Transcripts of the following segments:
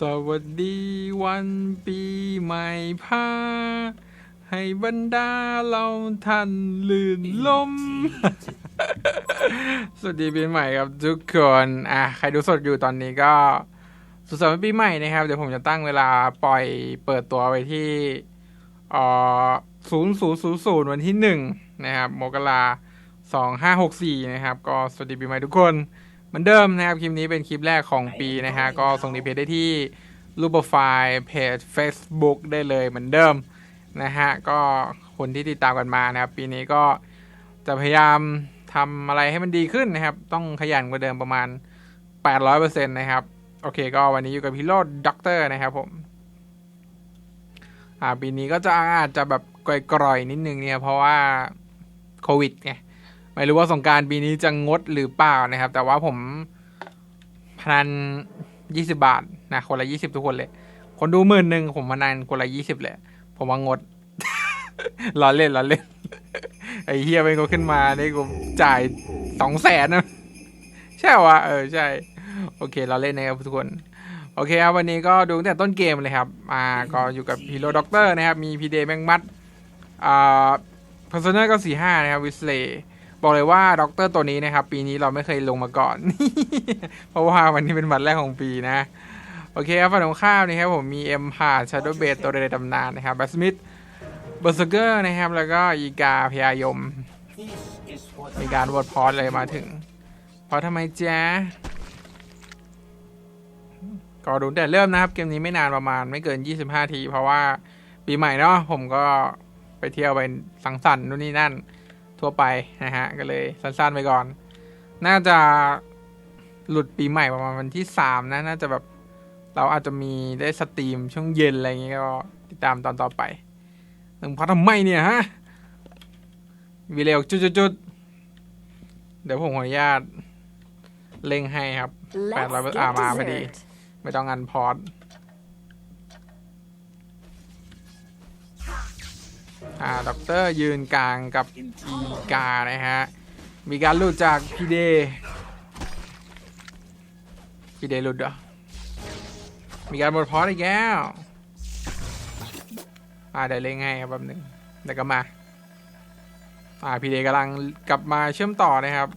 สวัสดีวันปีใหม่พาให้บรรดาเราท่านลื่นลม สวัสดีปีใหม่ครับทุกคน อะ ใครดูสดอยู่ตอนนี้ก็ สุขสันต์ปีใหม่นะครับ เดี๋ยวผมจะตั้งเวลาปล่อยเปิดตัวไปที่อ่อศูนย์ศูนย์ศูนย์ศูนย์วันที่หนึ่งนะครับ มกราสองห้าหกสี่นะครับ ก็สวัสดีปีใหม่ทุกคน เหมือนเดิมนะครับคลิปนี้เป็นคลิปแรกของปีนะฮะก็ส่งดีเพจได้ที่รูปโปรไฟล์เพจ Facebook ได้เลยเหมือนเดิมนะฮะก็คนที่ติดตามกันมานะครับ ปีนี้ก็จะพยายามทำอะไรให้มันดีขึ้นนะครับ ต้องขยันกว่าเดิมประมาณ 800%นะครับ โอเคก็วันนี้อยู่กับพี่โรดด็อกเตอร์นะครับผมอ่าปีนี้ก็จะอาจจะแบบกร่อยๆนิดนึงเนี่ยเพราะว่าโควิดไง ไม่รู้ว่าสงกรารปีนี้จะงดหรือเปล่านะครับ แต่ว่าผมพนันยี่สิบาทนะคนละยี่สิบทุกคนเลย คนดูหมื่นหนึ่งผมพนันคนละยี่สิบเลยผมว่างดล้อเล่นล้อเล่นไอ้เฮียเป็นก็ขึ้นมาได้กูจ่ายสองแสนนะใช่วะเออใช่ โอเคเราเล่นนะครับทุกคนโอเคครับวันนี้ก็ดูตั้งแต่ต้นเกมเลยครับ อ่าก็อยู่กับฮีโร่ด็อกเตอร์นะครับ มีพีเดแมงมัดอ่าเพอร์ซเนอร์ก็สี่ห้านะครับวิสเลย์ บอกเลยว่าด็อกเตอร์ตัวนี้นะครับ ปีนี้เราไม่เคยลงมาก่อน เพราะว่าวันนี้เป็นวันแรกของปีนะ โอเคครับฝั่งตรงข้ามนะครับผมมีเอ็มพาชาร์ดเบตตัวในตำนานนะครับบัสมิธเบอร์เซเกอร์นะครับ แล้วก็อีกาพยายม มีการวอดพอสเลยมาถึง เพราะทำไมจ๊ะก็ดูแต่เริ่มนะครับ เกมนี้ไม่นานประมาณไม่เกิน 25 ที เพราะว่าปีใหม่เนาะผมก็ไปเที่ยวไปสังสรรค์นู่นนี่นั่น ทั่วไปนะฮะ ก็เลยสั้นๆไปก่อน น่าจะหลุดปีใหม่ประมาณวันที่สามนะ น่าจะแบบเราอาจจะมีได้สตรีมช่วงเย็นอะไรอย่างเงี้ยก็ติดตามตอนต่อไปหนึ่งพัทำไมเนี่ยฮะวีเร็วจุดๆๆเดี๋ยวผมขออนุญาตเล่งให้ครับ Let's Bad Lover- get อ่ามาพอดี dessert. ไม่ต้องอันพอร์ อ่าด็อกเตอร์ยืนกลางกับอีกานะฮะ มีการหลุดจากพีเดพีเดหลุดเหรอ มีการบดพอร์ตอีกแล้วอ่าเดี๋ยวเล่งให้ครับแป๊บหนึงเดี๋ยวก็มา อ่าพีเดกำลังกลับมาเชื่อมต่อนะครับ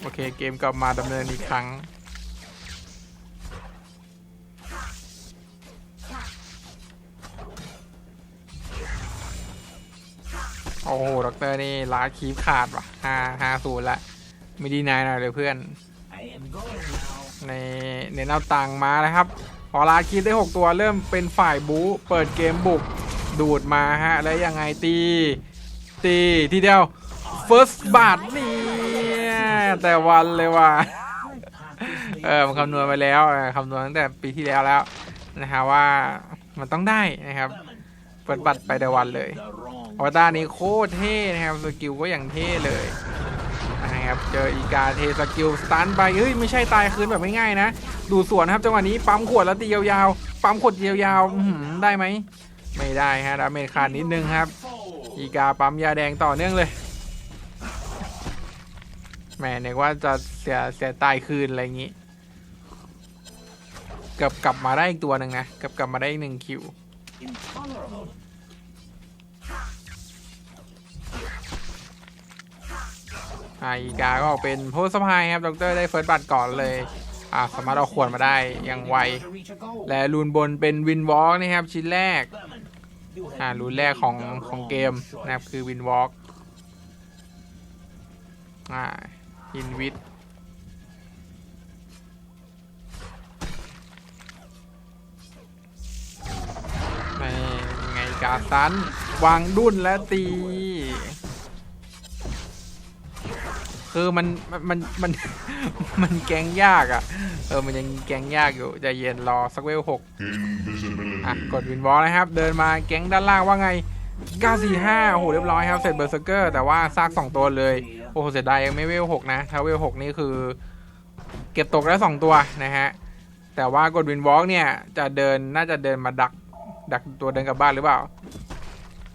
โอเคเกมกลับมาดำเนินอีกครั้ง โอ้โหด็อกเตอร์นี่ลาดคีบขาดว่ะห้าห้าศูนย์ละไม่ดีนายหน่อยเลยเพื่อนในเน้นเอาตังค์มานะครับ พอลาดคีบได้ 6 ตัวเริ่มเป็นฝ่ายบู๊เปิดเกมบุกดูดมาฮะ แล้วยังไงตี ตีทีเดียว first บาทนี่แต่วันเลยว่ะเออมันคำนวณไปแล้วเออคำนวณตั้งแต่ปีที่แล้วแล้วนะฮะว่ามันต้องได้นะครับ เปิดบัตรไปแต่วันเลย อวตารนี้โคตรเท่นะครับสกิลก็อย่างเท่เลยนะครับเจออีกาเทสกิลสตันไปเฮ้ยไม่ใช่ตายคืนแบบง่ายๆนะ ดูสวนนะครับจังหวะนี้ปั๊มขวดแล้วตียาวๆปั๊มขวดยาวๆได้ไหมไม่ได้ฮะดาเมจขาดนิดนึงครับ อีกาปั๊มยาแดงต่อเนื่องเลยแหมเนึกว่าจะเสียเสียตายคืนอะไรอย่างงี้เกือบกลับมาได้อีกตัวหนึ่งนะเกือบกลับมาได้อีกหนึ่งคิว อีกาก็ออกเป็นโพสพายครับดรได้เฟิร์สบัตก่อนเลยอ่าสามารถเอาขวดมาได้อย่างไว และรูนบนเป็นวินวอล์กนะครับชิ้นแรกอ่ารูนแรกของของเกมนะครับคือวินวอล์กอ่าอินวิทนี่ไงกาซันวางดุนและตี คือมันมันมันมันแกงยากอะ่ะ เออมันยังแกงยากอยู่ใจเย็นรอสักเวลหกอะกดวินวอลนะครับ เดินมาแกงด้านล่างว่าไง 945โอ้โหเรียบร้อยครับ เสร็จเบอร์เซอร์เกอร์แต่ว่าซากสองตัวเลย โอ้โหเสียดายยังไม่เวลหกนะ ถ้าเวลหกนี่คือ เก็บตกได้สองตัวนะฮะ แต่ว่ากดวินวอล์กเนี่ยจะเดินน่าจะเดินมาดัก ดักตัวเดินกลับบ้านหรือเปล่า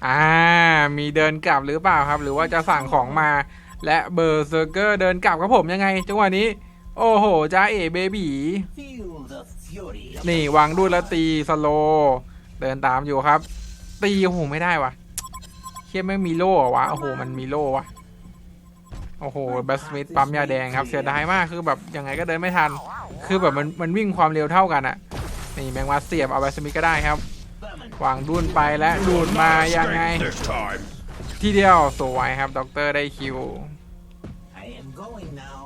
อ่ามีเดินกลับหรือเปล่าครับ หรือว่าจะสั่งของมา และเบอร์เซอร์เกอร์เดินกลับครับผมยังไง จังหวะนี้ โอ้โหจ้าเอ๋เบบีนี่วางด้วยแล้วตีสโล เดินตามอยู่ครับ ตีโอ้โหไม่ได้วะเชี่ยไม่มีโล่วะโอ้โหมันมีโล่วะโอ้โหแบสมิธปั๊มยาแดงครับเสียดายมากคือแบบยังไงก็เดินไม่ทัน คือแบบมันมันวิ่งความเร็วเท่ากันอะนี่แมงมาเสียบเอาแบสมิธก็ได้ครับวางดุนไปและดูดมายังไง ทีเดียวสวยครับด็อกเตอร์ได้คิว I am going now.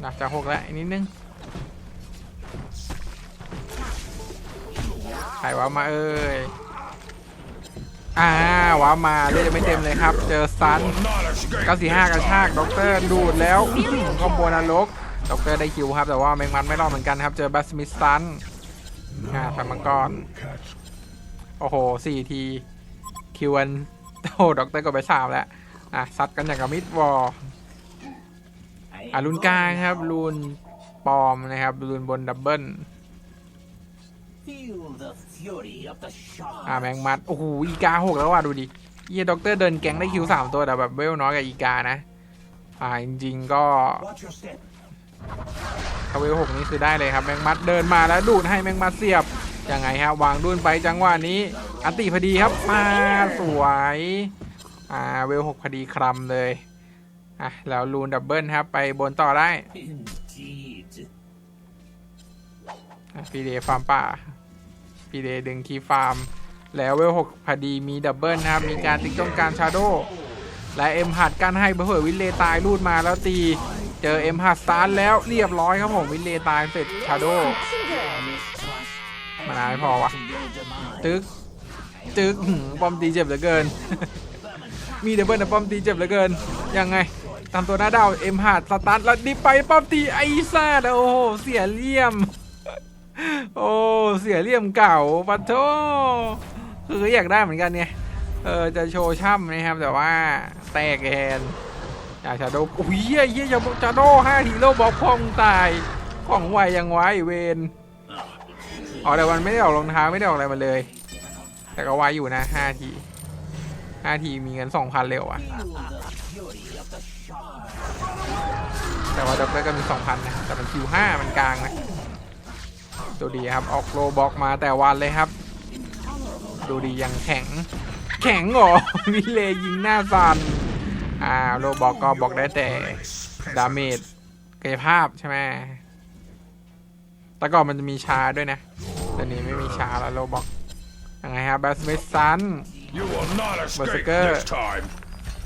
หนักจะหกแล้วอีกนิดนึง ใครว้ามาเอ้ย อ่าว้ามาเลือดยังไม่เต็มเลยครับ เจอซัน Will not escape. 95กระชากด็อกเตอร์ดูดแล้วอื้อหือคอมโบนรกด็อกเตอร์ได้คิวครับ แต่ว่าแมงมันไม่รอดเหมือนกันครับ เจอบัสมิสซันอ่าทำมังกร Catch โอ้โหสี่ทีคิวันโอ้ด็อกเตอร์ก็ไปสามแล้ว อะซัดกันอย่างกับมิดวอลอะรุนกลางครับรุนปอมนะครับรุนบนดับเบิลอ่าแมงมัด โอ้โห อีกาหกแล้วว่ะดูดิเยี่ยด็อกเตอร์เดินแก๊งได้คิวสามตัวแต่แบบเวลน้อยกับอีกานะ อ่าจริงๆก็ Watch your step. ถ้าเวลหกนี้คือได้เลยครับ แมงมัดเดินมาแล้วดูดให้แมงมัดเสียบ ยังไงฮะวางดุนไปจังหวะนี้อันติพอดีครับมาสวยอ่าเวลหกพอดีคลำเลยอะแล้วรูนดับเบิลครับไปบนต่อได้ Indeed. อะพีเดฟาร์มป่าพีเดดึงคีฟาร์ม แล้วเวลหกพอดีมีดับเบิลนะครับมีการติ๊กต้องการชาโดและเอ็มหัดกันให้เผื่อวินเลตายรูดมาแล้วตีเจอเอ็มหัดสตาร์แล้วเรียบร้อยครับผม วินเลตายเสร็จชาโด มานานไม่พอวะตึกตึกป้อมตีเจ็บเหลือเกิน มีเดบเบิลนะป้อมตีเจ็บเหลือเกิน ยังไงตามตัวหน้าดาวเอ็มหัดสตาร์ทแล้วดิไปป้อมตีไอซ่าดโอ้โหเสียเลี่ยม โอ้เสียเลี่ยมเก่าปัทโทคืออยากได้เหมือนกันเนี่ยเออจะโชว์ช่ำนะครับ แต่ว่าแตกแกนอยากชาโดอุ้ยเหี้ยเหี้ยจะชาโดห้าทีโลบอกพองตายของไวยังไวเวน อ๋อแต่มันไม่ได้ออกรองเท้าไม่ได้ออกอะไรมาเลย แต่ก็ไวอยู่นะห้าทีห้าทีมีเงินสองพันเร็วอะแต่ว่าด็อกเตอร์ก็มีสองพันนะแต่มันคิวห้ามันกลางนะตัวดีครับออกโลบอกมาแต่วันเลยครับ ดูดียังแข็ง แข็งเหรอวิเลยิงหน้าซันอ่าโลบอกก็บอกได้แต่ดาเมจกายภาพใช่ไหม แต่ก่อนมันจะมีชาด้วยนะแต่นี้ไม่มีชาแล้วโลบ็อกยังไงครับแบสเมสซัน You will not escape Berserker. this time.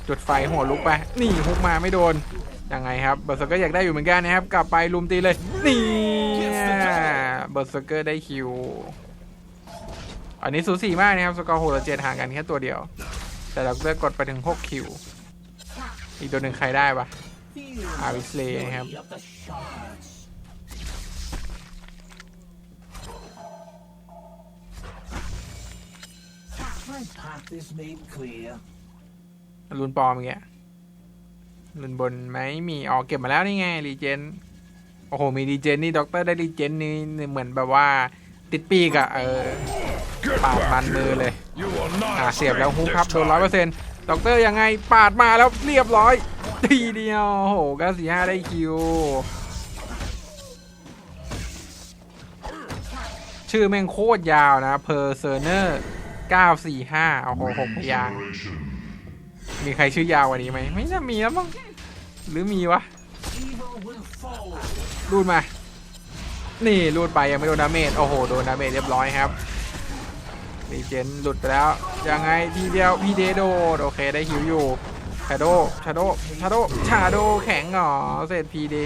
จุดไฟหัวลุกไป นี่ฮุกมาไม่โดน ยังไงครับ เบอร์เซอร์เกอร์อยากได้อยู่เหมือนกันนะครับ กลับไปลุมตีเลย นี่เบอร์เซอร์เกอร์ได้คิว อันนี้สูสีมากนะครับ สกอร์หกต่อเจ็ดห่างกันแค่ตัวเดียว แต่ด็อกเตอร์กดไปถึง6คิว อีกตัวหนึ่งใครได้ปะ Feel Ah, the we slay fury him. of the sharks. My รุนปลอมอย่างเงี้ยรุนบนไหมมีออกเก็บมาแล้วนี่ไงรีเจนโอ้โห มีรีเจนนี่ด็อกเตอร์ได้รีเจนนี่เหมือนแบบว่าติดปีกอะเออปาดมันมือเลย You will not อ่า escape เสียบแล้วฮุกครับ this โดนร้อยเปอ time. ร์เซ็นต์ด็อกเตอร์ยังไงปาดมาแล้วเรียบร้อยทีเดียวโอ้โหเก้าสี่ห้าได้คิว ชื่อแม่งโคตรยาวนะเพอร์เซอร์เนอร์ เก้าสี่ห้าโอ้โหหกพยางค์มีใครชื่อยาวกว่านี้ไหมไม่น่ามีแล้วมั้งหรือมีวะ Evil will fall. รูดมา นี่รูดไปยังไม่โดนดาเมจโอ้โหโดนดาเมจเรียบร้อยครับรีเจนหลุดไปแล้วยังไงทีเดียวพีเดโดดโอเคได้ฮิวอยู่ชาโดชาโดชาโดชาโดแข็งเหรอเสร็จพีเด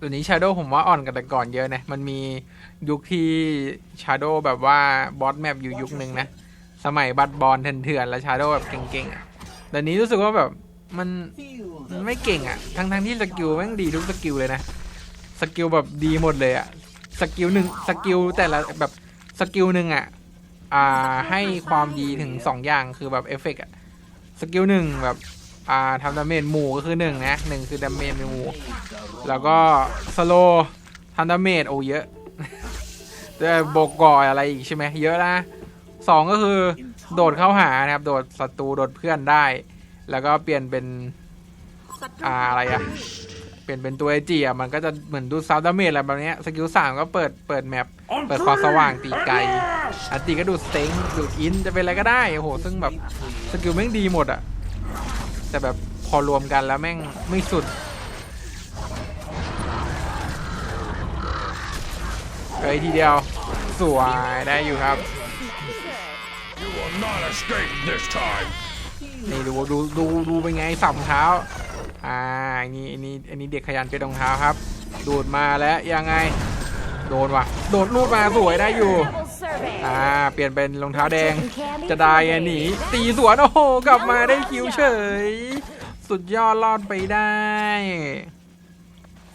ตัวนี้ชาโดผมว่าอ่อนกันแต่ก่อนเยอะนะ มันมียุคที่ชาโดแบบว่าบอสแมปอยู่ยุคหนึ่งนะ สมัยบัตบอลเถื่อนๆแล้วชาโดแบบเก่งๆอะแต่นี้รู้สึกว่าแบบมันมันไม่เก่งอะทั้งทั้งๆที่สกิลแม่งดีทุกสกิลเลยนะ สกิลแบบดีหมดเลยอะสกิลหนึ่งสกิลแต่ละแบบสกิลหนึ่งอะอ่าให้ความดีถึงสองอย่างคือแบบเอฟเฟกต์อะสกิลหนึ่งแบบ อ่าทำดาเมจหมู่ก็คือหนึ่งนะหนึ่งคือดาเมจหมู่ แล้วก็สโลทำดาเมจโอ้เยอะแต่โบกก่อยอะไรอีกใช่ไหมเยอะนะสองก็คือโดดเข้าหานะครับ โดดศัตรูโดดเพื่อนได้ แล้วก็เปลี่ยนเป็นอ่าอะไรอะเปลี่ยนเป็นตัวไอจีอะมันก็จะเหมือนดูซาวดาเมจอะไรแบบเนี้ยสกิลสามก็เปิดเปิดแมปเปิดความสว่างตีไกลอันตีก็ดูสเต็งดูดอินจะเป็นอะไรก็ได้โอ้โหซึ่งแบบสกิลแม่งดีหมดอะ แต่แบบพอรวมกันแล้วแม่งไม่สุด เอ้ยทีเดียว สวยได้อยู่ครับ You will not escape this time. นี่ดูดูดูดูเป็นไงสับรองเท้า อ่าอันนี้อันนี้อันนี้เด็กขยันเป็นรองเท้าครับดูดมาแล้วยังไง โดนว่ะ โดดลูดมาสวยได้อยู่ อ่า เปลี่ยนเป็นรองเท้าแดง จะได้ไงหนี ตีสวน โอ้โห กลับมาได้คิวเฉย สุดยอดรอดไปได้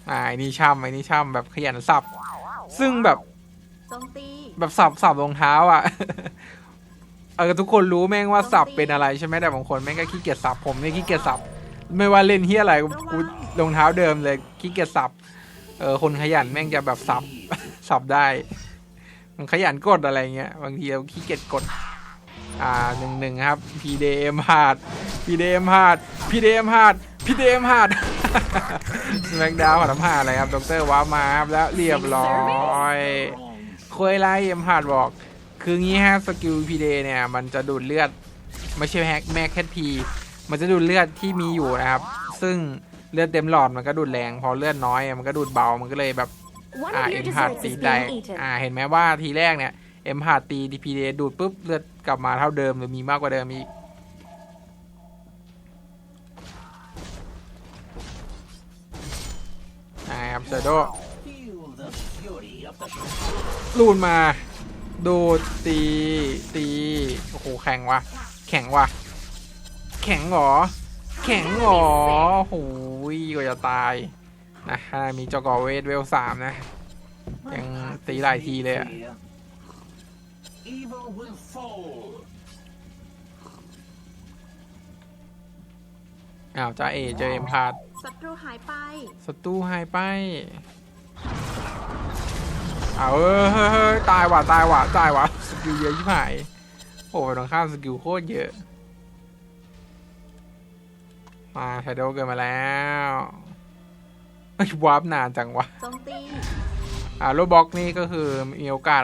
อ่าไอ้นี่ช่ำไอ้นี่ช่ำแบบขยันสับ ซึ่งแบบโจมตีแบบสับสับรองเท้าอะ เออทุกคนรู้แม่งว่าสับเป็นอะไรใช่ไหมแต่บางคนแม่งก็ขี้เกียจสับผมเนี่ยขี้เกียจสับ ไม่ว่าเล่นเฮียอะไรกูกูรองเท้าเดิมเลยขี้เกียจสับ เออคนขยันแม่งจะแบบสับสับได้ มันขยันกดอะไรเงี้ย บางทีเราขี้เกียจกด อ่าหนึ่งหนึ่งครับ PDM ฮาร์ด PDM ฮาร์ด PDM ฮาร์ด PDM ฮาร์ดแม็กดาวขอทำหาอะไรครับ ดรว้ามาครับแล้วเรียบร้อยเคยไล่เอ็มฮาร์ดบอก คืองี้ฮะสกิล PD เนี่ย มันจะดูดเลือด ไม่ใช่แฮกแม่แค่พี มันจะดูดเลือดที่มีอยู่นะครับ ซึ่งเลือดเต็มหลอดมันก็ดูดแรง พอเลือดน้อยมันก็ดูดเบา มันก็เลยแบบ อ่า of เอ็ your มพาร์ desserts ตี is ได้ being eaten. อ่าเห็นไหมว่าทีแรกเนี่ยเอ็มพาร์ตีดีพีเดดูดปุ๊บเลือดกลับมาเท่าเดิมหรือมีมากกว่าเดิมอีกนะครับเซโด Feel the fury of the ลูนมาดูดตีตีโอ้โหแข็งว่ะแข็งว่ะแข็งเหรอ แข็งเหรอโอ้โหกว่าจะตาย นะขนาดมีจอกอเวทเวลสามนะ ยังตีหลายทีเลยอะ Evil will fall. อ้าวจ้าเอเจอเอ็มพาดศัตรูหายไปศัตรูหายไปเอาเออเฮ้ยเฮ้ยตายว่ะตายว่ะตายว่ะสกิลเยอะชิบหายโอ้ยตรงข้ามสกิลโคตรเยอะ มาชาโดเกินมาแล้ว เฮ้ยวาร์ปนานจังวะโจมตีอ่าโลบล็อกนี่ก็คือมีโอกาส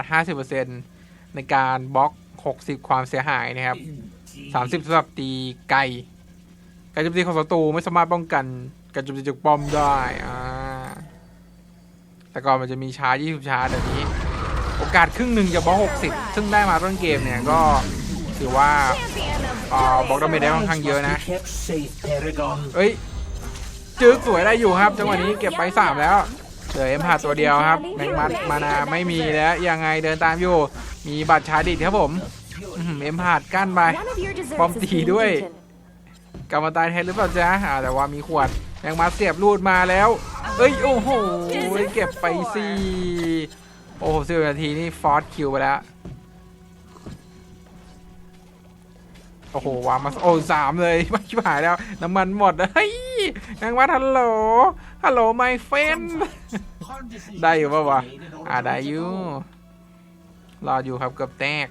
50%ในการบล็อก 60 ความเสียหายนะครับ 30สำหรับตีไกลการโจมตีของศัตรูไม่สามารถป้องกันการโจมตีจากป้อมได้อ่าแต่ก่อนมันจะมีชาร์จ20 ชาร์จเดี๋ยวนี้ โอกาสครึ่งหนึ่งจะบล็อก 60 ซึ่งได้มาต้นเกมเนี่ยก็ถือว่าอ่าบล็อกดาเมจได้ค่อนข้างเยอะนะ Be kept safe, Paragon. เอ้ย จึ๊กสวยได้อยู่ครับจังหวะนี้เก็บไป3แล้วเหลือเอ็มพาตัวเดียวครับแมงมัดมานาไม่มีแล้วยังไงเดินตามอยู่ มีบัตรชาดิตครับผมเอ็มพาดกั้นไป One of your desserts Bom is tỉ being đuôi. eaten. กลับมาตายแทนหรือเปล่าจ๊ะแต่ว่ามีขวดแมงมัดเสียบรูดมาแล้ว เอ้ยโอ้โหเก็บไปสี่โอ้โหสิบนาทีนี่ฟอสคิวไปแล้ว โอ้โหวางมาโอ้สามเลยไม่ชิบหายแล้ว น้ำมันหมดเฮ้ยแมงมัดฮัลโหลฮัลโหลไมเฟน Hard decisions ได้อยู่ปะวะ made in order อ่า to ได้ make อ it ยู่ home. รออยู่ครับเกือบแตก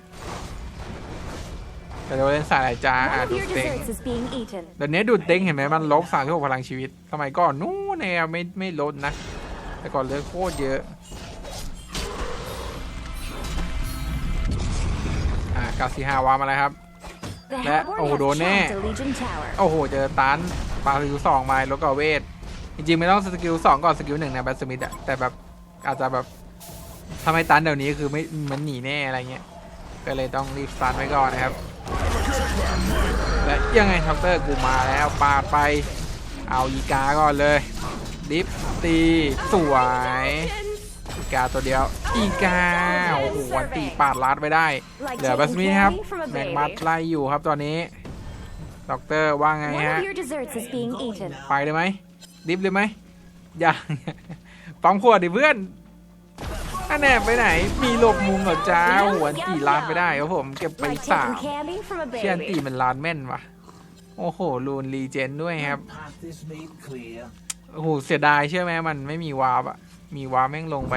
แต่เดี๋ยวเล่นสายไหนจ้า One อ่า of ดู your เต็ง desserts is being eaten. เดี๋ยวนี้ดูดเต็งเห็นไหมมันลบสามที่หกพลังชีวิตสมัยก่อนนู้นเนี่ยไม่ไม่ลดนะ แต่ก่อนเลือดโคตรเยอะอ่ากาซีฮาวามาแล้วครับ The Lẽ- Hellborn ồ, have đồ nè. trapped a Legion Tower. โอ้โห เจอตันปาสกิลสองมาแล้วก็เวท จริงๆ ไม่ต้องสกิลสองก่อนสกิลหนึ่งนะแบทสมิธอะแต่แบบอาจจะแบบทำให้ตันเดี๋ยวนี้คือไม่มันหนีแน่อะไรเงี้ย ก็เลยต้องรีบสตาร์ทไว้ก่อนนะครับ และยังไงทัพเตอร์กูมาแล้วปาดไป เอาอีกาก่อนเลย ดิฟตีสวยอี กาตัวเดียวอีกาโอ้โหวันตีปาดลัดไปได้ Like เหลือบัส taking มิธครับ candy from a แมงมัด baby. ไล่อยู่ครับตอนนี้ด็อกเตอร์ว่าไง One ฮะ of your desserts is being eaten. ไปเลยไหมดิฟเลยไหมยังปั๊มขวดดิเพื่อนอันแน่ไปไหน มีหลบมุมเหรอจ้าหัวตีล้านไปได้ครับผมเก็บไป Like สาม taking candy from a เชียนตี baby. มันล้านแม่นว่ะโอ้โหรูนรีเจนด้วยครับ Path is made clear. โอ้โหเสียดายเชื่อไหมมันไม่มีวาร์ปอะ มีวาร์ปแม่งลงไป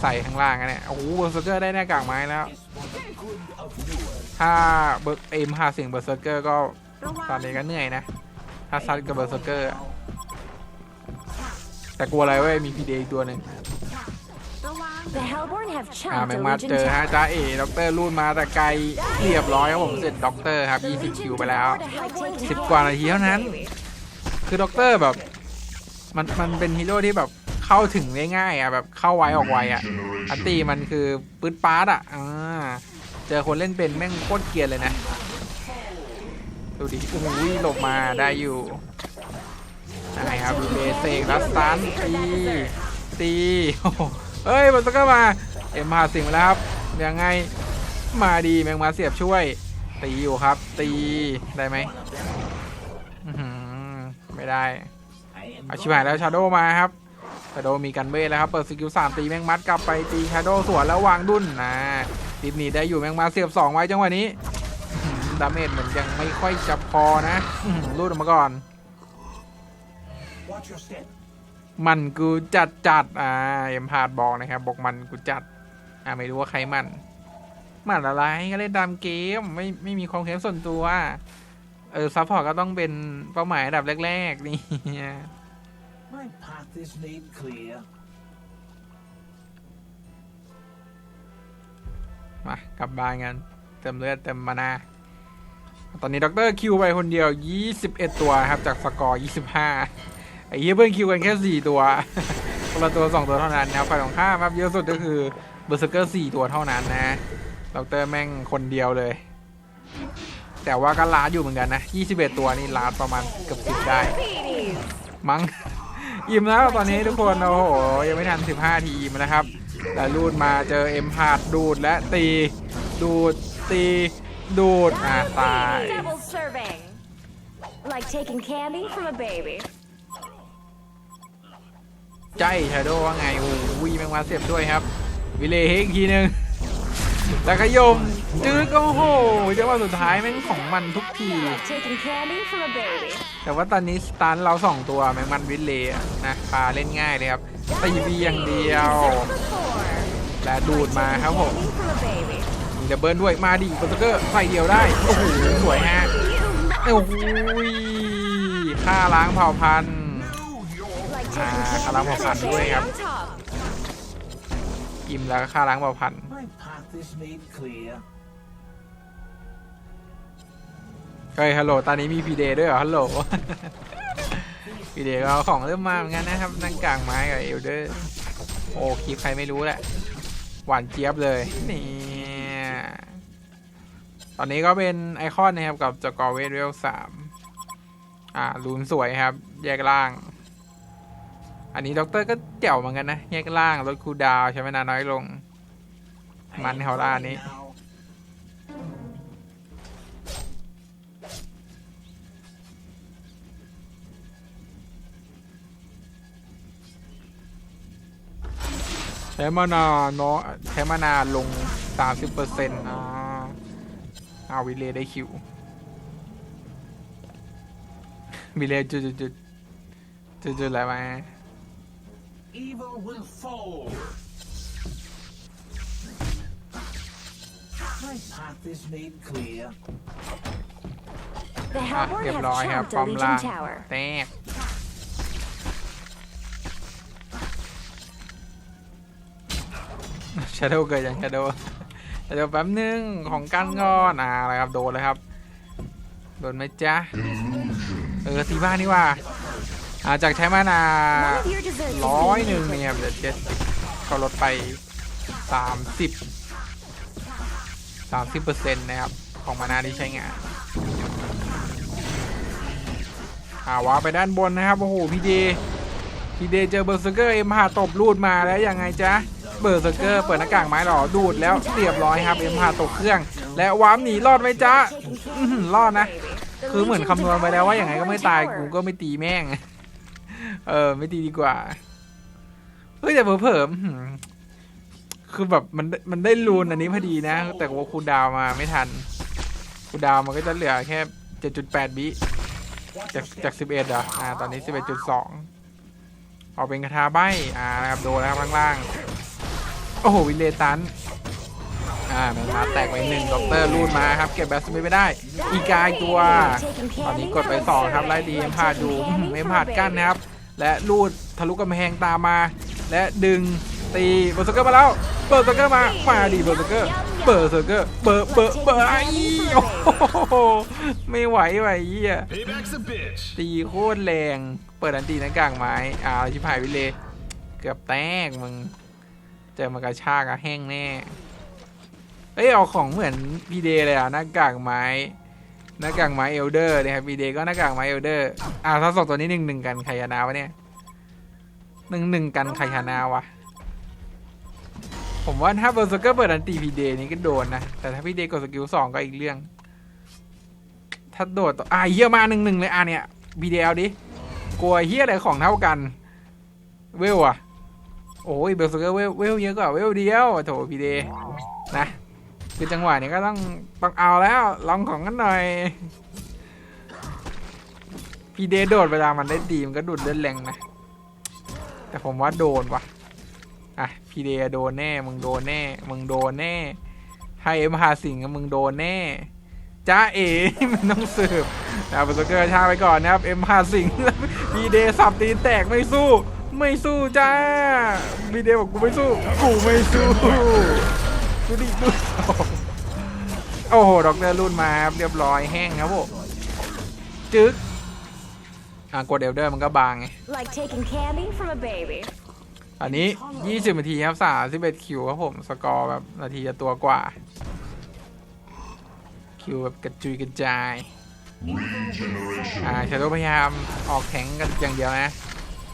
ใส่ข้างล่างอะเนี่ย โอ้โหเบอร์เซอร์เกอร์ได้หน้ากากไม้แล้ว Is for the good of viewers. ถ้าเบิร์เอ็มหาเสียงเบอร์เซอร์เกอร์ก็ตอนนี้ก็เหนื่อยนะ ถ้าซัดกับเบอร์เซอร์เกอร์อะแต่กลัวอะไรเว้ย มีพีเดอีกตัวหนึ่ง The Hellborn have อ่า chomped แม a งมา Legion เจอฮะ tower. จ้าเอด็อกเตอร์รูดมาแต่ไกลเรียบร้อยครับผมเสร็จด็อกเตอร์ครับ 20 คิวไปแล้ว Like taking สิบกว่านาทีเท่านั้น คือด็อกเตอร์แบบ มันมันเป็นฮีโร่ที่แบบ เข้าถึงได้ง่ายอะแบบเข้าไวออกไวอะอัตตีมันคือปื๊ดปาร์ดอะอ่าเจอคนเล่นเป็นแม่งโคตรเกียนเลยนะดูดิโอ้โหลบมาได้อยู่ได้ครับดูเบเซกรัสตันตีตีเฮ้ยมันก็มาเอ็มพาสิงมาแล้วครับยังไงมาดีแมงมาเสียบช่วย ตีอยู่ครับ ตีได้ไหมไม่ได้ เอาชิบหายแล้วชาโดมาครับ ชาโดมีกันเวทแล้วครับ เปิดสกิลสามตีแมงมัดกลับไปตีชาโดสวนแล้ววางดุนนะดิบหนีได้อยู่แมงมาเสียบสองไว้จังหวะนี้ดาเมจเหมือนยังไม่ค่อยจะพอนะรูดออกมาก่อน มันกูจัดจัดอ่าเอ็มพาดบอกนะครับบอกมันกูจัด อ่าไม่รู้ว่าใครมัน มันอะไรก็เล่นตามเกมไม่ไม่มีความเข้มส่วนตัว เออซัพพอร์ตก็ต้องเป็นเป้าหมายอันดับแรก ๆ นี่ My path is made clear. มากลับบ้านกันเต็มเลือดเต็มมานา ตอนนี้ด็อกเตอร์คิวไปคนเดียว 21 ตัวครับ จากสกอร์ 25 ไอ้เหี้ยเพิ่งคิวกันแค่ 4 ตัวคนละตัว 2 ตัวเท่านั้นนะครับฝ่ายของข้าครับเยอะสุดก็คือเบอร์เซอร์เกอร์4ตัวเท่านั้นนะด็อกเตอร์แม่งคนเดียวเลย แต่ว่าก็ลาดอยู่เหมือนกันนะ 21 ตัวนี่ลาดประมาณเกือบ10ได้ มั้ง อิ่มแล้วตอนนี้ทุกคน โอ้โห ยังไม่ทัน 15 ทีอิ่มนะครับ แต่รูดมาเจอเอ็มพาดดูดและตี ดูด ตี ดูด อ่าตาย Double serving. Like taking candy from a baby. ใจชาโดว่าไง โอ้วีแมงมาเสียบด้วยครับ วิเลเฮกทีหนึ่ง แล้วขยมจื้อก็โอ้โหจังหวะสุดท้ายแม่งของมันทุกที Like taking candy from a baby. แต่ว่าตอนนี้สตันเราสองตัวแมงมันวิเลย์อะนะพาเล่นง่ายเลยครับตีบีอย่างเดียว Four. และดูดมาครับผม Candy from a baby. มีดับเบิลด้วยมาดิโปรตุเกอร์ใส่เดียวได้ โอ้โหสวยฮะโอ้โหฆ่าล้างเผ่าพันธุ์ Like Ah, taking alam mo, candy from a fan ด้วย baby ครับ on top. อิ่มแล้วก็ฆ่าล้างเผ่าพันธุ์ My path is made clear. เฮ้ยฮัลโหล ตอนนี้มีพีเดย์ด้วยเหรอ ฮัลโหล พีเดย์ก็เอาของเริ่มมาเหมือนกันนะครับนั่งกลางไม้กับเอลเดอร์ โอ้คลิปใครไม่รู้แหละ หวานเจี๊ยบเลย นี่ ตอนนี้ก็เป็นไอคอนนะครับกับจกอเวทเวลสามอ่าลูนสวยครับ แยกล่าง อันนี้ด็อกเตอร์ก็เจ๋วเหมือนกันนะแยกล่างลดคูดาวใช้เวลาน้อยลง I Man am เฮาล่านี้ ใช้มานาเนาะใช้มานาลง 30เปอร์เซ็นต์อ่าเอาวิเลยได้คิว วิเลยจุดจุดจุดจุดจุดอะไรมา Evil will fall. My path is made clear. The อะ Hellborn เรียบ have ร้อยครับ chomped ป้ a อมล่าง Legion tower. แตก ชาโดเกิดอย่างชาโดชาโดแป๊บนึงของกันก่อนอ่าอะไรครับ โดนเลยครับ โดนไหมจ๊ะ เออสีบ้านนี่ว่าอ่า จากใช้มานา One of your desserts is ร้อย being หนึ่ง eaten. เนี่ยเหลือเจ็ดสิบก็ลดไปสามสิบสามสิบเปอร์เซ็นต์นะครับ ของมานาที่ใช้งานอ่าว้าไปด้านบนนะครับ โอ้โห พี่เดพี่เดเจอเบอร์เซอร์เกอร์เอ็มหาตบรูดมาแล้วยังไงจ๊ะเบอร์เซอร์เกอร์เปิดหน้ากากไม้หรอดูดแล้วเรียบร้อยครับเอ็มหาตกเครื่อง และวามหนีรอดไหมจ๊ะ Taking อื้อหือ candy รอด from a นะ baby. The คือเหมือน Legion คำนวณไปแล้วว่าอย่างไงก็ไม่ตาย Tower. กูก็ไม่ตีแม่ง เออ ไม่ตีดีกว่า เฮ้ยแต่เผลอๆอื้อหือคือแบบมันมันได้รูนอันนี้พอดีนะ แต่ว่าคูดาวมาไม่ทัน คูดาวมันก็จะเหลือแค่7.8บิ Watch จากจาก step. 11อะอ่า ตอนนี้11.2เอ็ดจุดสองเอาเป็นคาถาใบอ่านะครับโดนแล้วครับล่างๆ โอ้โห วิเลตัน อ่าแมงมาแตกไปหนึ่งด็อกเตอร์รูดมาครับ เก็บแบสมิธไม่ได้ อีกาอีกตัว ตอนนี้กดไปสองครับไล่ดีเอ็มพาดอยู่อื้อหือเอ็มพาดกั้นนะครับ และลูดทะลุกำแพงตามมา และดึงตีเบอร์เซอร์เกอร์มาแล้วเปิดเซอร์เกอร์มามาดีเบอร์เซอร์เกอร์เปิดเซอร์เกอร์เปิดเปิดเปิดไอ้โอ้โหไม่ไหวไหวะไอ้เหี้ย Payback's a bitch. ตีโคตรแรง เปิดอันตีหน้ากากไม้อ้าวชิบหายไปเลยเกือบแตกมึงเจอมากระชากอะแห้งแน่เอ้ยเอาของเหมือนพีเดเลยอะหน้ากากไม้ หน้ากากไม้เอลเดอร์นะครับพีเดก็หน้ากากไม้เอลเดอร์อ่าถ้าสองตัวนี้หนึ่งหนึ่งกันใครชนะวะเนี่ยหนึ่งหนึ่งกันใครชนะวะผมว่าถ้าเบอร์เซอร์เกอร์เปิดอันตีพีเดนี่ก็โดนนะ แต่ถ้าพีเดกดสกิลสองก็อีกเรื่อง ถ้าโดดต่ออ่าเฮียมาหนึ่งหนึ่งเลยอะเนี่ยพีเดเอาดิกลัวเฮียอะไรของเท่ากัน เวลอะโอ้ยเบลสเกอร์เวลเวลเยอะกว่าเวลเดียวโถพีเดนะ คือจังหวะนี้ก็ต้องต้องเอาแล้วลองของกันหน่อย พีเดโดดเวลามันได้ดีมันก็ดูดเลือดแรงนะ แต่ผมว่าโดนว่ะ อะพีเดโดนแน่ มึงโดนแน่ มึงโดนแน่ไฮเอ็มหาสิงห์มึงโดนแน่จ้าเอ๋มันต้องสืบนะบอร์เกอร์ชาไปก่อนนะครับเอ็มหาสิงบีเดสับตีแตกไม่สู้ ไม่สู้จ้าบีเดบอกกูไม่สู้ กูไม่สู้ ดูดิดูโอ้โหดอกเตอร์รุ่นมาครับเรียบร้อยแห้งครับผมจึ๊กอะกดเอลเดอร์มันก็บางไง Like taking candy from a baby. อันนี้ 20 นาทีครับ31คิวครับผม สกอร์แบบนาทีจะตัวกว่า คิวแบบกระจุยกระจาย อ่าชาโดพยายามออกแข็งกันอย่างเดียวนะ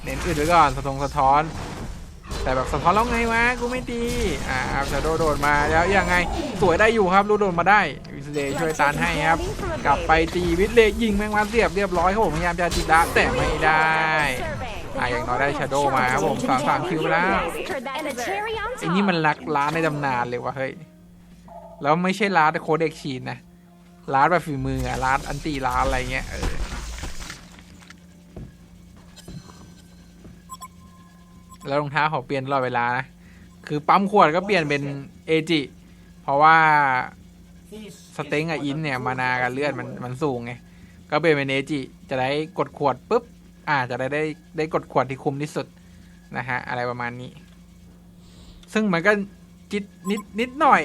เน้นอื่นไว้ก่อนสะทงสะท้อน แต่แบบสะท้อนแล้วไงวะกูไม่ตีอ่าชาโดโดดมาแล้วยังไงสวยได้อยู่ครับรูดโดดมาได้วิสเดย์ช่วยตานให้ครับ กลับไปตีวิสเลยิงแมงวันเสียบเรียบร้อยครับผมพยายามจะจิดะแต่ไม่ได้อ่าอย่างน้อยได้ชาโดมาครับผมสามสามคิวไปแล้วไอ้นี่มันรักร้านในตำนานเลยวะเฮ้ยแล้วไม่ใช่ร้านโคเด็กชีนนะร้านแบบฝีมืออะร้านอันตีร้านอะไรเงี้ยเออ แล้วรองเท้าเขาเปลี่ยนตลอดเวลานะคือปั๊มขวดก็เปลี่ยนเป็นเอจิเพราะว่าสเต็งกับอินเนี่ยมานากับเลือดมันมันสูงไงก็เปลี่ยนเป็นเอจิจะได้กดขวดปุ๊บอ่าจะได้ได้ได้กดขวดที่คุ้มที่สุดนะฮะอะไรประมาณนี้ ซึ่งมันก็จิตนิดนิดหน่อย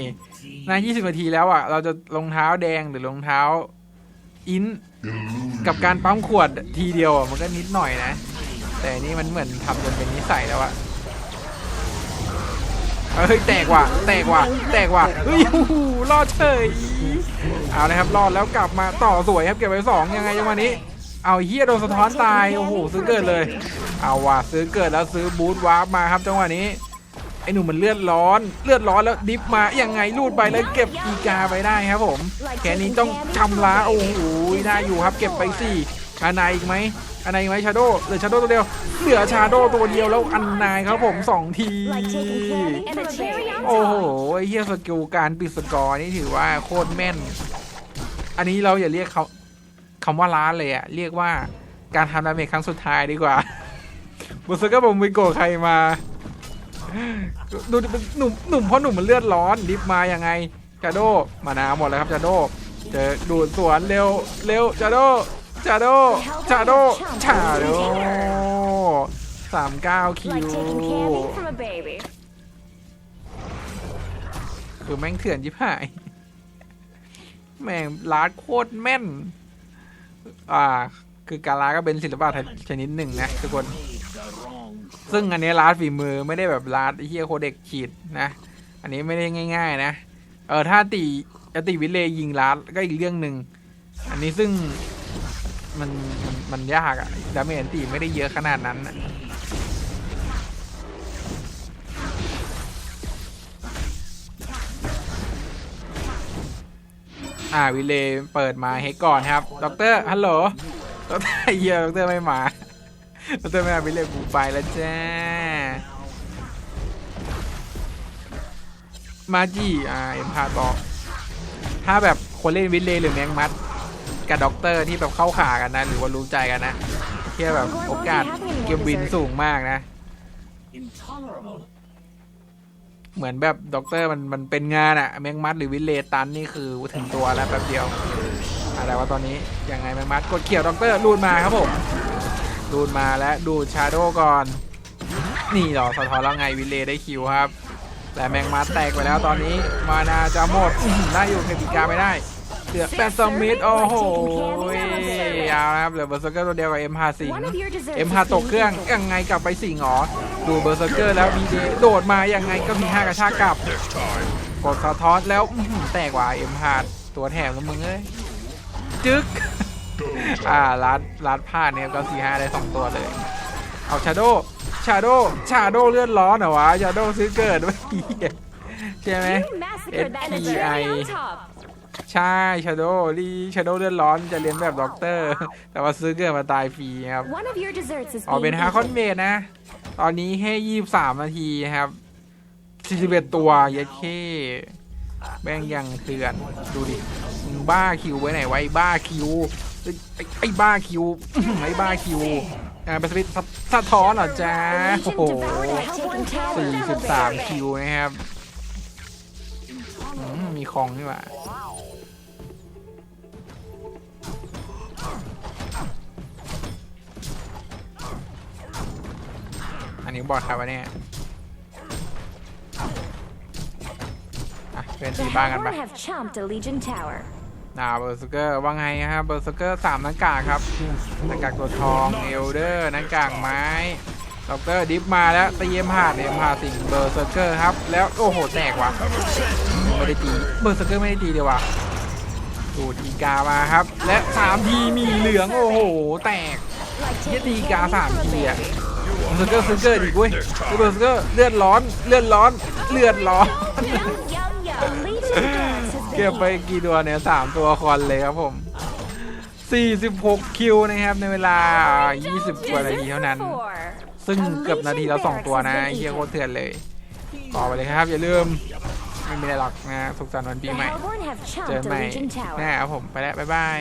นะ20นาทีแล้วอะ เราจะรองเท้าแดงหรือรองเท้าอินกับการปั๊มขวดทีเดียวอะมันก็นิดหน่อยนะ แต่นี่มันเหมือนทำจนเป็นนิสัยแล้วอะเฮ้ยแตกว่ะแตกว่ะแตกว่ะเฮ้ยโอ้โหรอดเฉยเอาเลยครับรอดแล้วกลับมาต่อสวยครับเก็บไว้สองยังไงจังหวะนี้ เอาเฮียโดนสะท้อนตายโอ้โหซื้อเกิดเลย เอาว่ะซื้อเกิดแล้วซื้อบูทวาร์ปมาครับจังหวะนี้ไอ้หนุ่มมันเลือดร้อน เลือดร้อนแล้วดิฟมายังไงลูดไปแล้วเก็บอีกาไปได้ครับผมแค่นี้ต้องชำระโอ้โหได้อยู่ครับเก็บไปสี่อันนาอีกไหม อันนายอีกไหมชาโดเหลือชาโดตัวเดียว เหลือชาโดตัวเดียวแล้วอันนายครับผมสองที Like taking candy Oh. and a cherry on โอ้โห top. ไอ้เฮียสกิลการปิดสกอร์นี่ถือว่าโคตรแม่น อันนี้เราอย่าเรียกเขาคำว่าล้านเลยอะเรียกว่าการทำดาเมจครั้งสุดท้ายดีกว่าบุษก็ผมไปโกรธใครมาดูดิเป็นหนุ่มหนุ่มเพราะหนุ่มมันเลือดร้อนดิฟมายังไงจาโดมานาหมดแล้วครับจาโดเจอดูดสวนเร็วเร็วจาโด จาโดจาโดจาโดสามเก้าคิ Like ว taking candy from a baby. คือแม่งเถื่อนยิบหาย แม่งลาดโคตรแม่น อ่า คือการลาดก็เป็นศิลปะชนิดหนึ่งนะทุกคน ซึ่งอันนี้ลาดฝีมือไม่ได้แบบลาดไอ้เฮียโคเด็กขีดนะ อันนี้ไม่ได้ง่าย ๆ นะ เออถ้าตีอติวิเลย์ยิงลาดก็อีกเรื่องหนึ่ง อันนี้ซึ่ง มันมันมันยากอะดาเมจอันตีไม่ได้เยอะขนาดนั้นนะอ่าวิเลย์เปิดมาให้ก่อนครับด็อกเตอร์ฮัลโหลด็อกเตอร์เฮียด็อกเตอร์ไม่มาด็อกเตอร์ไม่มาวิเลย์กูไปแล้วจ้ามาจีอ่าเอ็มพาต่อถ้าแบบคนเล่นวิเลย์หรือแมงมัด กับด็อกเตอร์ที่แบบเข้าขากันนะ หรือว่ารู้ใจกันนะเที่ยแบบโอกาสเก็บวินสูงมากนะ เหมือนแบบด็อกเตอร์มันมันเป็นงานอะแมงมัดหรือวิลเลตันนี่คือถึงตัวแล้วแป๊บเดียวอะไรวะตอนนี้ยังไงแมงมัดกดเขียวด็อกเตอร์รูดมาครับผมรูดมาและดูชาโดก่อน นี่หรอสะท้อนแล้วไงวิลเลได้คิวครับแต่แมงมัดแตกไปแล้วตอนนี้มานาจะหมดอื้อหือได้อยู่เคติกาไม่ได้ เหลือแปดสมิธโอ้โหเอาละครับ เหลือเบอร์เซอร์เกอร์ตัวเดียวกับเอ็มฮาสิง One of your desserts เอ็ม is ฮาตก being เครื่อง heated. ยังไงกลับไปสิงหรอดูเบอร์เซอร์เกอร์แล้วมีเดโดดมา ยังไงก็มีห้ากระชากกลับ This time. กดสะท้อนแล้วอื้อหือแตกว่าเอ็มฮาตัวแถมแล้วมึงเอ้ย จึ๊ก อ่าลัดลัดพลาดเนี่ยก็สี่ห้าได้สองตัวเลย เอาชาโดชาโดชาโดเลือดร้อนเหรอวะชาโดซื้อเกิดไม่เหี้ยใช่ไหม You massacred that ใช่ชาโดรีชาโดเลือดร้อนจะเรียนแบบด็อกเตอร์ แต่ว่าซื้อเกิดมาตายฟรีครับ One of your desserts is ออก being เป็นฮาคอน eaten. เมดนะ ตอนนี้แค่ยี่สามนาทีครับสี่สิบเอ็ดตัวเยัดเข้แม่งยังเถื่อนดูดิมึงบ้าคิวไว้ไหนไว้บ้าคิวไอ้ไอ้ไอ้บ้าคิวไอ้บ้าคิวอ่าเป็นสวิตสะสะท้อนเหรอจ๊ะ The โอ้ Legion โห devoured a Hellborn tower. สี่สิบสามคิวนะครับอืมมีของนี่หว่า อันนี้บอดครับวะเนี่ยอะเป็น The สีบ้างกันไป Hellborn have chomped a Legion tower. นาเบอร์สเกอร์ว่าไงฮะเบอร์สเกอร์สามหน้ากากครับหน้ากากตัวทองเอลเดอร์หน้ากากไม้ด็อกเตอร์ดิฟมาแล้วตีเอ็มหาดเอ็มหาสิงเบอร์สเกอร์ครับ แล้วโอ้โหแตกว่ะไม่ได้ตีเบอร์สเกอร์ไม่ได้ตีเดียวว่ะดูดอีกามาครับ และสามทีมีเหลืองโอ้โห แตก Like เหี้ย taking ตีกา candy สาม from a ทีอะ baby. สเกอร์สเกอร์ดีกเว้ยเบอร์สเกอร์เลือดร้อนเลือดร้อนเลือดร้อนเก็บไปกี่ตัวเนี่ยสามตัวคอนเลยครับผม 46 คิวนะครับในเวลา 20 กว่านาทีเท่านั้น ซึ่งเกือบนาทีและสองตัวนะเฮียโคตรเถื่อนเลย ต่อไปเลยครับ อย่าลืม ไม่มีอะไรหรอกนะ สุขสันต์วันปีใหม่ เจอใหม่แน่ครับผม ไปแล้ว บ๊ายบาย